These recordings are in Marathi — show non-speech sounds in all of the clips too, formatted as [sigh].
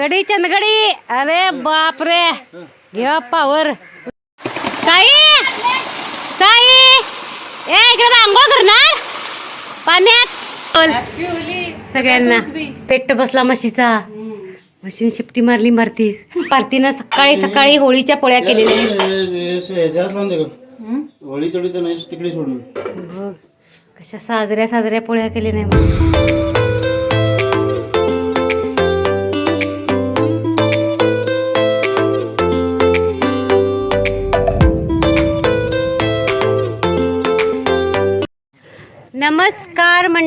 गडी चंदगडी. अरे बाप रे घे पावर साई! साई! ए इकडे आंघोळ करणार? पाण्यात. सगळ्यांना. पेट्ट बसला म्हशीचा. म्हशीने शिपटी मारली मारतीस. पार्टीनं सकाळी सकाळी होळीच्या पोळ्या केलेल्या कशा साजऱ्या साजऱ्या पोळ्या केल्या नाही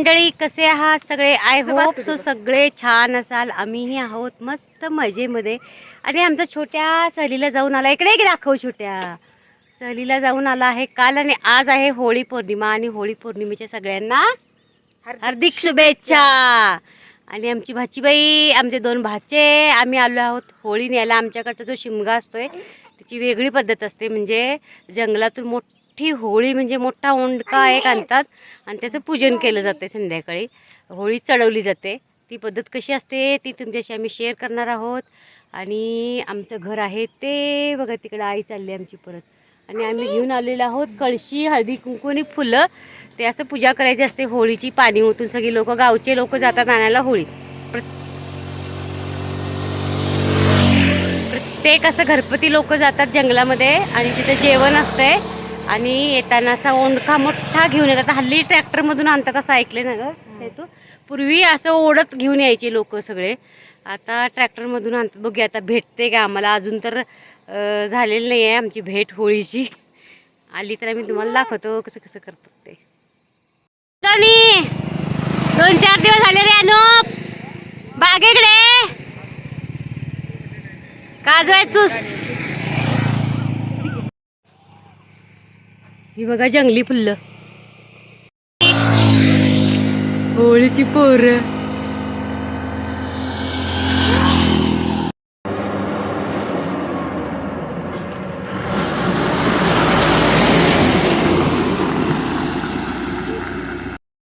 मंडळी कसे आहात सगळे? आय होप सो सगळे छान असाल. आम्हीही आहोत मस्त मजेमध्ये. आणि आमच्या छोट्या सहलीला जाऊन आला. इकडे की दाखव छोट्या. सहलीला जाऊन आला आहे काल आणि आज आहे होळी पौर्णिमा आणि होळी पौर्णिमेच्या सगळ्यांना हार्दिक शुभेच्छा. आणि आमची भाचीबाई आमचे दोन भाचे आम्ही आलो आहोत होळी न्यायला. आमच्याकडचा जो शिमगा असतोय त्याची वेगळी पद्धत असते. म्हणजे जंगलातून मोठी मोठी होळी म्हणजे मोठा ओंडका एक आणतात आणि त्याचं पूजन केलं जाते संध्याकाळी. होळी चढवली जाते. ती पद्धत कशी असते ती तुमच्याशी आम्ही शेअर करणार आहोत. आणि आमचं घर आहे ते बघा तिकडं आई चालली आमची परत. आणि आम्ही घेऊन आलेलो आहोत कळशी हळदी कुंकू आणि फुलं. ते असं पूजा करायची असते होळीची पाणी ओतून. सगळी लोक गावचे लोक जातात आणायला होळी. प्रत्येक असं घरपती लोक जातात जंगलामध्ये आणि तिथं जेवण असतंय. आणि येताना असा ओंडका मोठा घेऊन येतात. हल्ली ट्रॅक्टरमधून आणतात असं ऐकले ना ग? तू? पूर्वी असं ओढत घेऊन यायचे लोक सगळे. आता ट्रॅक्टरमधून आणतात. बघूया आता भेटते का आम्हाला? अजून तर झालेली नाही आहे आमची भेट होळीची. आली तर आम्ही तुम्हाला दाखवतो कसं कसं करतात ते. दोन चार दिवस झाले रे अनुप. बागेकडे काजवाय ही बघा जंगली फुल्ल होळीची पोर.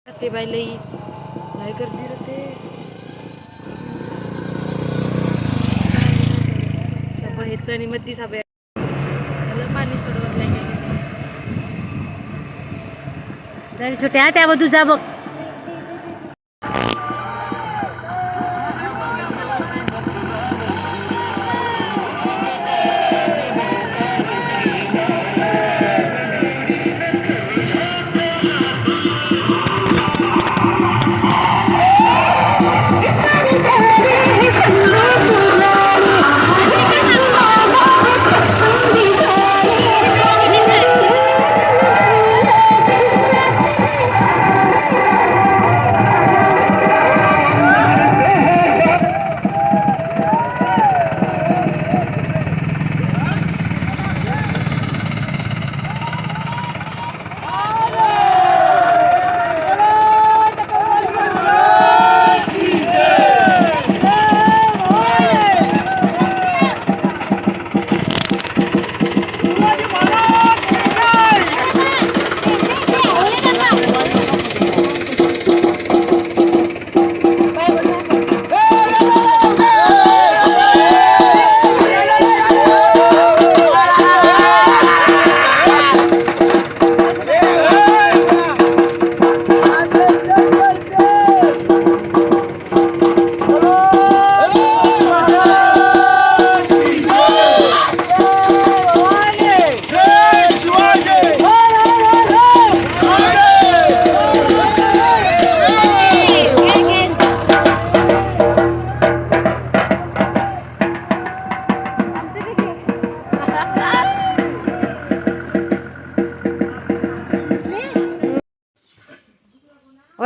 ते बाई लई काय करते रे ते? साबा ह्याचं आणि मधी साबा पाणी सोडवत नाही काय जरा छोट्या त्यावर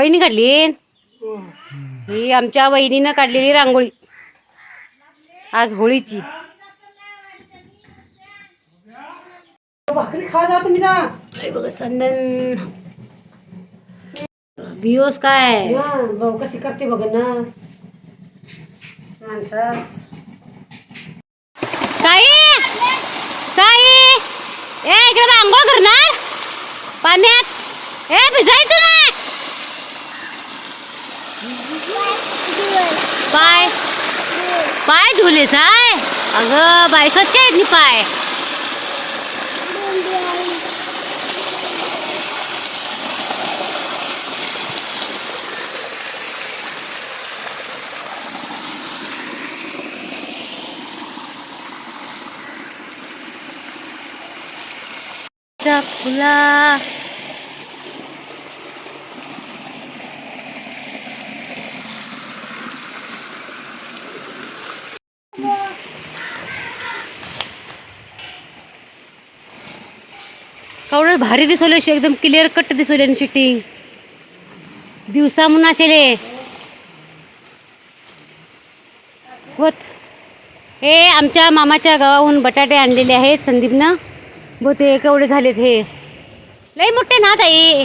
वहिनी काढली? ही आमच्या वहिनीनं काढलेली रांगोळी. आज होळीची. बघ संदन बियोस काय? भाऊ कशी करते बघ ना. माणसा. साई! साई! ए इकडे आंघोळ करणार पाण्यात. ए भिजायचं पाय. पाय धुलेस आहे अगं बाय स्वच्छ आहेत नि पाय. चा फुला. कवडं भारी दिसवले अशी एकदम क्लिअर कट दिसवली शूटिंग दिवसा म्हणून असेल होत. हे आमच्या मामाच्या गावाहून बटाटे आणलेले आहेत संदीपनं. बो ते केवढे झालेत हे. लई मोठे ना ताई.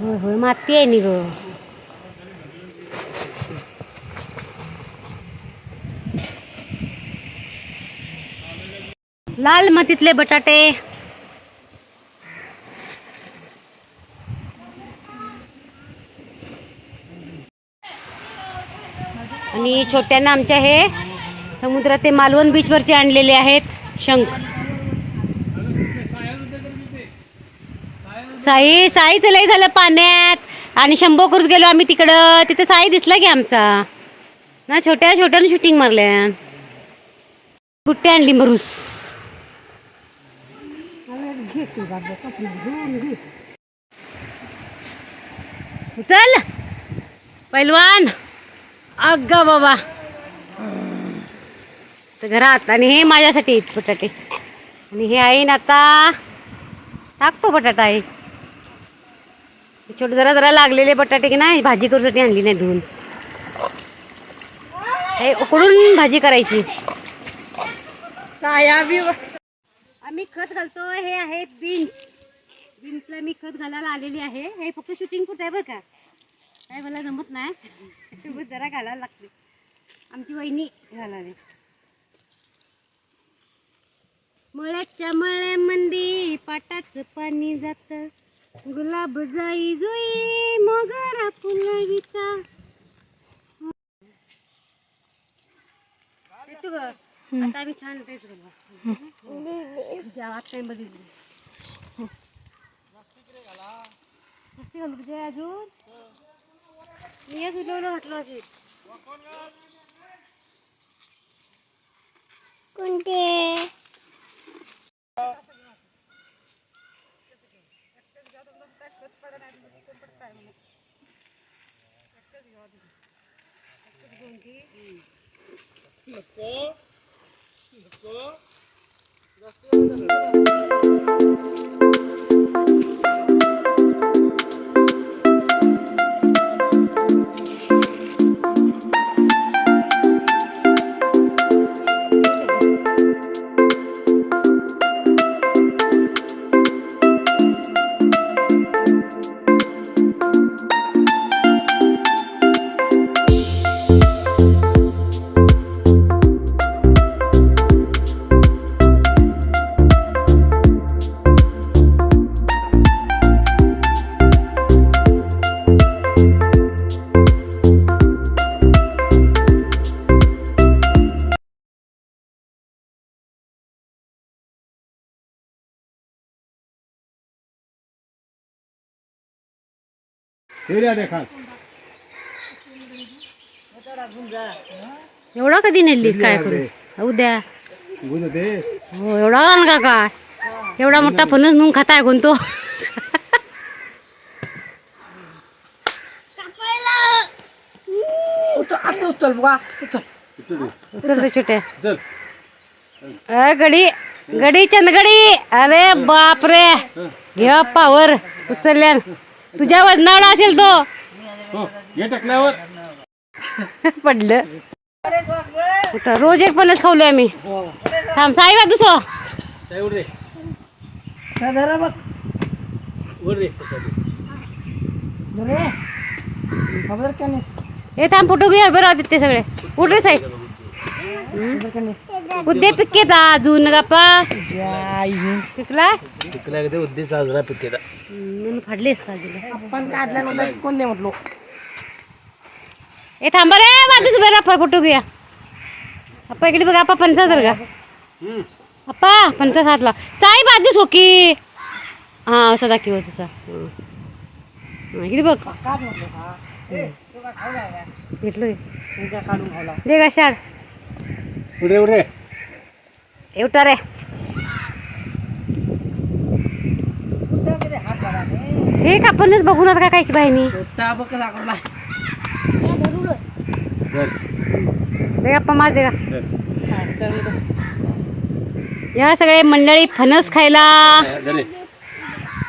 होय होय माती आहे नि ग. लाल मातीतले बटाटे. आणि छोट्यांना आमच्या हे समुद्रात ते मालवण बीचवरचे आणलेले आहेत शंख. साई साईचं लय झालं पाण्यात. आणि शंभो करूच गेलो आम्ही तिकडं. तिथं साई दिसला की आमचा. ना छोट्या छोट्यानं शूटिंग मारल्या. बुट्टे आणली मरूस. चल पैलवान. अग बाबा. तर घरात आणि हे माझ्यासाठी आहेत बटाटे. आणि हे आहे ना आता टाकतो बटाटा आहे. छोटे जरा जरा लागलेले बटाटे की नाही भाजी करूसाठी आणली नाही धुवून. हे उकडून भाजी करायची. साया आम्ही खत घालतो हे आहेत बीन्स बीन्सला मी खत घालायला आलेली आहे. हे फक्त शूटिंग पुरत आहे बरं का. काय मला जमत नाही. [laughs] जरा घालायला लागते. आमची वहिनी घालावी. मळ्याच्या मळ्यामंदी पाटाचं पाणी जात. गुलाब जाई जुई मोगरा गीता येतो ग. आता आम्ही छान तेच गावात नाही बघितली किती घालू तुझे अजून मी हेच उलवलं घातलं असेल कोणते দশ টাকা एवढा कधी नेली काय करू? उद्या. हो एवढा आण का काय एवढा मोठा फणस नून खाताय कोण तो? उचल रे छोट्या. चल. अ गडी गडी चंदगडी. अरे बाप रे घे पावर. उचलल्यान तुझ्या वजनावर असेल तो. हो हे टाकल्यावर. [laughs] पडलं? रोज एक पणच खावलोय आम्ही. थांब साई बा दुसो साई उड रे. उड रे. हे थांब फोटो घेऊया. बरं ते सगळे. उठ रे साई. उद्या पिके अजून गप्पा. पिकला अगदी उद्दी साजरा पिकेला म्हणून फाडलेस का तुला पण काढल्यानंतर कोण नाही म्हटलो? ए थांबा रे माझीच उभे राहा फोटो घेऊया. अप्पा इकडे बघा अप्पा पंचाच का. हम्म. अप्पा पंचाच हातला साई बाजूस हो की. हां असं दाखव तसा हं. हं, इकडे बघ घेतलोय दे का शाळ उडे उडे एवटा रे. हे कापणच बघून आता काय की धर, दे अप्पा माझ दे का धर. या सगळे मंडळी फणस खायला.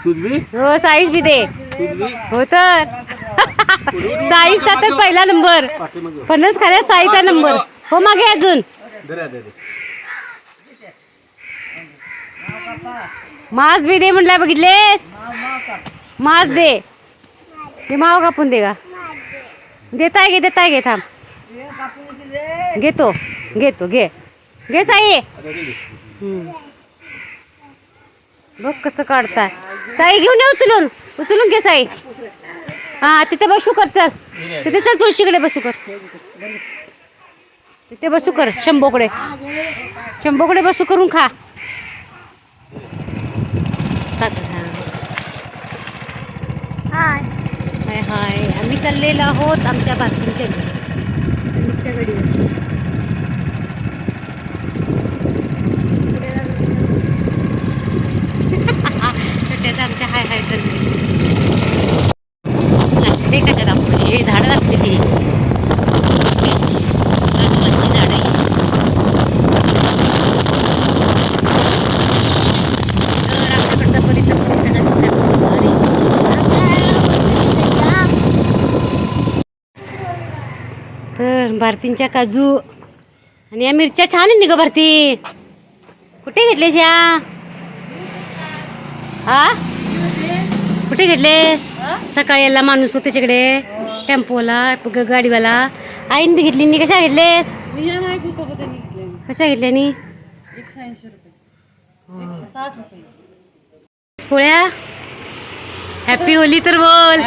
हो साईज बी दे. हो तर. साईजचा तर पहिला नंबर. फणस खाण्यात साईचा नंबर. हो मागे अजून. मास बी दे म्हटलं बघितलेस? मास दे. ते माव कापून दे का देताय घे देताय घे थांब. घेतो घेतो घे. घे साई. बघ कसं काढताय. साई घेऊन ये उचलून. उचलून घे साई. हा तिथे बसू कर चल. तिथे चल तुळशीकडे बसू कर. तिथे बसू कर शंभोकडे. शंभोकडे बसू करून खा. हा. हाय हाय. आम्ही चाललेलो आहोत आमच्या बातमीच्या घरी. संदीपच्या गडीवर छोट्याचं आमच्या हाय हाय चाललंय हे कशा दाखवली हे झाडं दाखवली आजूबाजूची झाडं ही. तर आपल्याकडचा परिसर बघून कसा दिसतोय बघ. भारी. तर भारतींच्या काजू. आणि या मिरच्या छान आहेत नि ग भारती. कुठे घेतलेस या? हा? कुठे घेतलेस? सकाळी याला माणूस होते त्याच्याकडे टेम्पोला गाडीवाला. आईन बी घेतली. नी कशा घेतलेस? घेतले. कशा घेतल्या नी? पोळ्या? हॅपी होली तर बोल.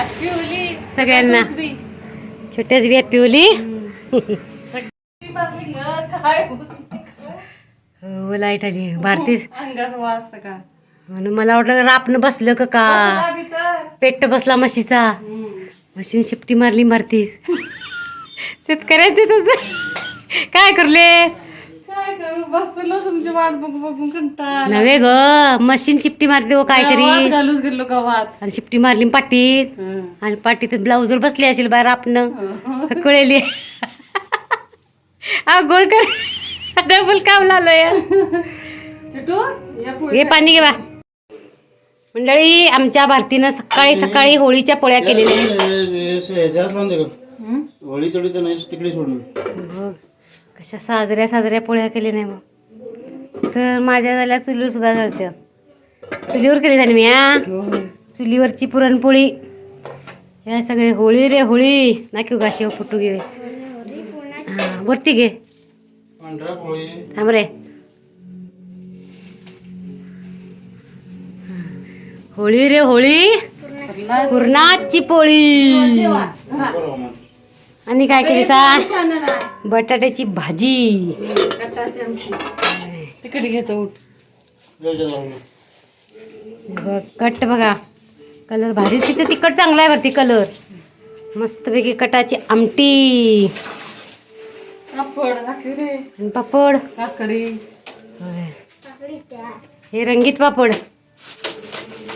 सगळ्यांना. छोट्याच बी हॅपी होली. काय हो लाइट आली. भारतीच अंगाच वास का म्हणून मला वाटलं रापनं बसलं का का? पेट्ट बसला म्हशीचा. म्हशीने शिपटी मारली मारतीस. शेतकऱ्याचे तुझं. काय करलेस? काय करू? बसलो तुमची वाट बघू कंटाळा नव्हे ग मशीन शिपटी मारते हो काय तरी घालूच गेलो गावात. आणि शिपटी मारली पाटीत आणि पाटीत ब्लाऊजवर बसली असेल बाहेर आपणं. कळेली हा गोळ कर. डबल काम लावलं या या हे पाणी घे बा. मंडळी आमच्या भारतीनं सकाळी सकाळी होळीच्या पोळ्या केलेल्या होळी तोडी तर नाही तिकडे सोडून. बघ कशा साजऱ्या साजऱ्या पोळ्या केल्या नाही मग तर माझ्या झाल्या चुलीवर सुद्धा जळत्या. चुलीवर केली झाली मी हा? चुलीवरची पुरणपोळी. या सगळे होळी रे होळी. नाकी गाशी फुटू घे हा वरती घे. थांब रे. होळी रे होळी. पुरणाची पोळी. आणि काय केली सा बटाट्याची भाजी. तिकडे घेतो कट बघा. कलर भारी तिचं तिखट चांगला आहे वरती कलर. मस्तपैकी कटाची आमटी. पापड. काकडी. हे रंगीत पापड.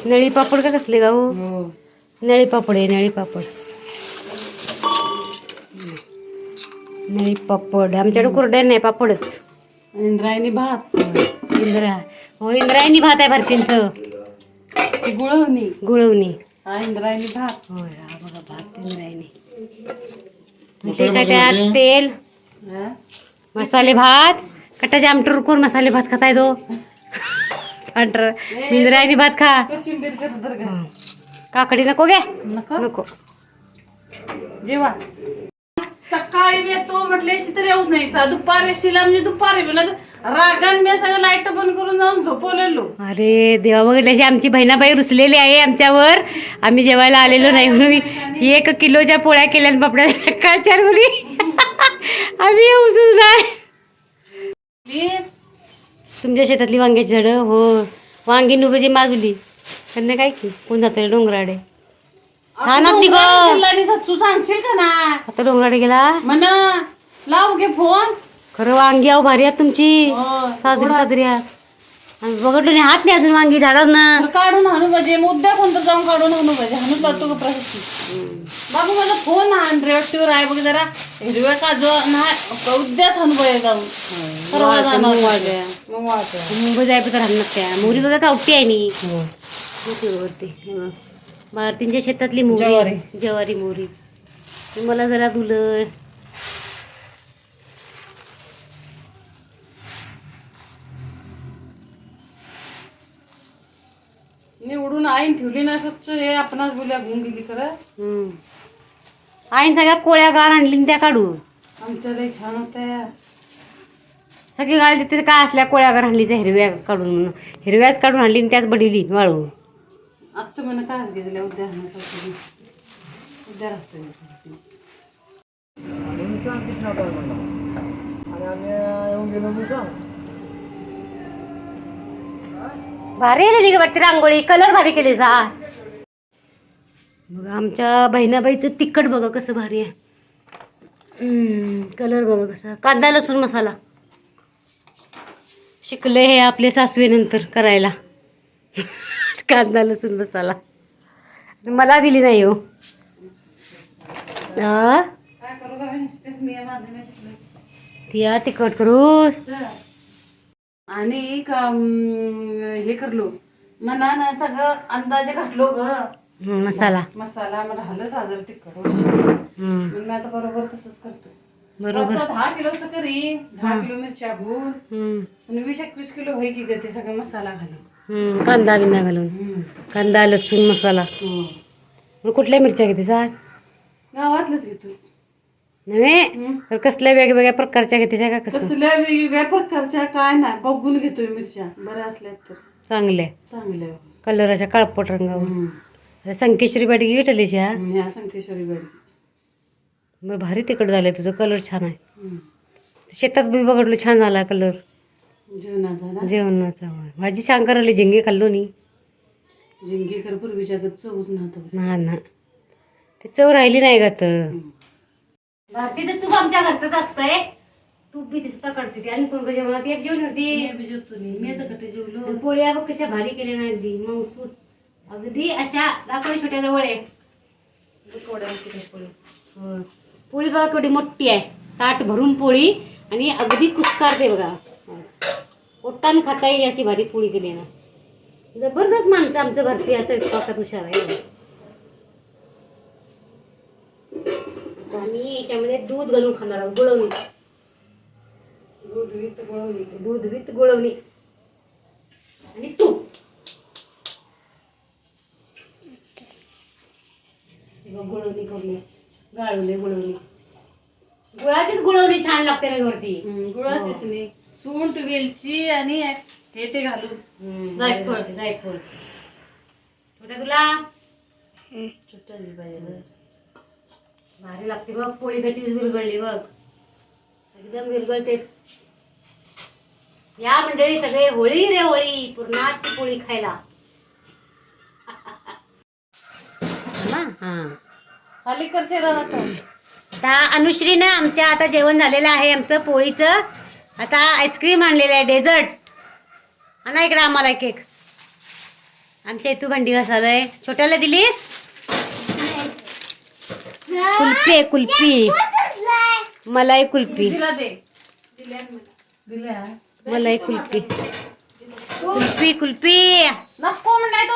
नळी पापड का कसले गाऊ? हो. नळी पापड आहे नळी पापड. नळी पापड. आमच्याकडे कुरड्या नाही पापडच. इंद्रायणी भात. इंद्रा. हो इंद्रायणी भात आहे भारतींचं. गुळवणी. गुळवणी. इंद्रायणी भात. होय हा बघा भात इंद्रायणी. ते काय त्यात तेल? मसाले भात कटाचे आमटर कोण मसाले भात खाताय तो. पांढर इंद्रायणी भात खा. काकडी नको घे. नको? जेवा. सकाळी मी तो म्हटले तर येऊच नाही. सा दुपारी शिला म्हणजे दुपारी तर रागान मी सगळं लाइट बंद करून जाऊन झोपवलेलो. अरे देवा बघितल्याशी आमची बहिणाबाई रुसलेली आहे आमच्यावर. आम्ही जेवायला आलेलो नाही म्हणून एक किलोच्या पोळ्या केल्या आणि पापड्या सकाळच्या मुली? आम्ही उसच नाही. तुमच्या शेतातली वांग्याची झाडं? हो. वांगी नुबजी माजली त्यांना काय की? कोण जातं डोंगराडे. छान होती ग. सांगशील का ना? आता डोंगराडे गेला? म्हण. लाव घे फोन. खरं वांगी आहो भारी आहेत तुमची. साजरी साजरी आहात. आणि नाही हात नाही अजून वांगी झाडात ना. तर काढून हाणू पाहिजे मुद्दा कोणतं जाऊन काढून हाणू पाहिजे हाणू पाहतो का प्रशस्ती बाबू माझा फोन रेवटीवर आहे बघ जरा. हिरव्या काजू नाही उद्याच हाणू पाहिजे जाऊन. परवा जाणार मग वाजल्या. मुंबई जायचं तर राहणार त्या मोरी बघा कावटी आहे नी. वरती. भारतींच्या शेतातली. मोरी ज्वारी. मोरी. मला जरा दुलं निवडून आईन ठेवली ना स्वच्छ हे आपणाच बोल्या घेऊन गेली खरं. हम्म. आईन सगळ्या कोळ्या गार आणली न त्या काढू आमच्या लई छान होत्या. सगळी गाळ तिथे काय असल्या कोळ्या गार आणली त्या हिरव्या काढून म्हणून. हिरव्याच काढून आणली न त्याच बडिली वाळू आत्ता म्हणा काच घेतल्या उद्या हाणायचं उद्या राहतो भारी आलेली ग ती रांगोळी. कलर भारी केले जा बघा आमच्या बहिणाबाईचं तिखट बघा कसं भारी आहे. कलर बघा कसा. कांदा लसूण मसाला. शिकले हे आपले सासवेनंतर करायला. [laughs] कांदा लसूण मसाला. मला दिली नाही हो. ती या तिखट करू. आणि हे करलो. म्हणा ना सगळं अंदाजे घातलो ग. हं, मसाला. मसाला मला झालं साजर तिखट हं, मग मी आता बरोबर तसंच करतो. बरोबर. दहा किलोचं करी दहा किलो मिरच्या हं, आणि वीस एकवीस किलो होई की ते सगळं मसाला घालून. हं, कांदा बिंदा घालून. कांदा लसूण मसाला. मग कुठल्या मिरच्या घेतीचा गावातलंच घेतो. नव्हे? तर कसल्या वेगवेगळ्या प्रकारच्या घेतीच्या का कसं? कसल्या वेगवेगळ्या प्रकारच्या काय नाही. बघून घेतोय मिरच्या. बऱ्या असल्यात तर. चांगल्या. चांगल्या. कलराच्या काळपट रंगावर. संकेश्वरी बाटी घेतलीच्या ह्या संकेश्वरी बेडगी मग भारी तिकड झालंय तुझं. कलर छान आहे. शेतात बी बघडलो छान झाला कलर जेवणाचा ना? जेवणाचा होय. भाजी छान करायला झिंगे खाल्लो नी. जिंगे कर पूर्वीच्या गत चवच नव्हतं. ना ना. ते चव राहिली नाही का तर भारतीचं तूप आमच्या घरचंच असतंय. तूप बी सुद्धा काढते ती. आणि कोण जेवणात एक जेवण होती. मी आता कटे जेवलो? तर पोळ्या बघ कशा भारी केल्या ना अगदी. मऊसूत. अगदी अशा दाखवली छोट्या जवळ आहे. पोळी. बघा केवढी मोठी आहे. ताट भरून पोळी आणि अगदी कुसकारते बघा. पोटाने खाता येईल अशी भारी पोळी केली ना. जबरदस्त माणसं आमचं भारतीय असं स्वयंपाकात हुशार आहे. आम्ही याच्यामध्ये दूध घालून खाणार आहोत गुळवणी. दूध वित गोळवली दूध विथ गुळवणी. आणि तूप. हे गुळवणी करून गाळवले गुळवणी. गुळाचीच गुळवणी छान लागते ना वरती. गुळाचीच नाही. सुंठ वेलची आणि हे ते घालून. जायफळ. जायफळ. छोट्या तुला. छोट्या पाहिजे भारी लागते बघ पोळी कशी विरघळली बघ. एकदम विरघळते. या मंडळी सगळे होळी रे होळी पूर्णाची पोळी खायला. ना? हा. आता अनुश्रीनं आमच्या आता जेवण झालेलं आहे आमचं पोळीचं. आता आईस्क्रीम आणलेलं आहे डेझर्ट. आणा इकडे आम्हाला एक एक. आमच्या इथं भांडी घासालंय छोट्याला दिलीस? कुल्फी आहे कुल्फी. मलाई कुल्फी. दिला दे. दिल्या मलाई कुल्फी. कुल्फी कुल्फी. नको म्हणलाय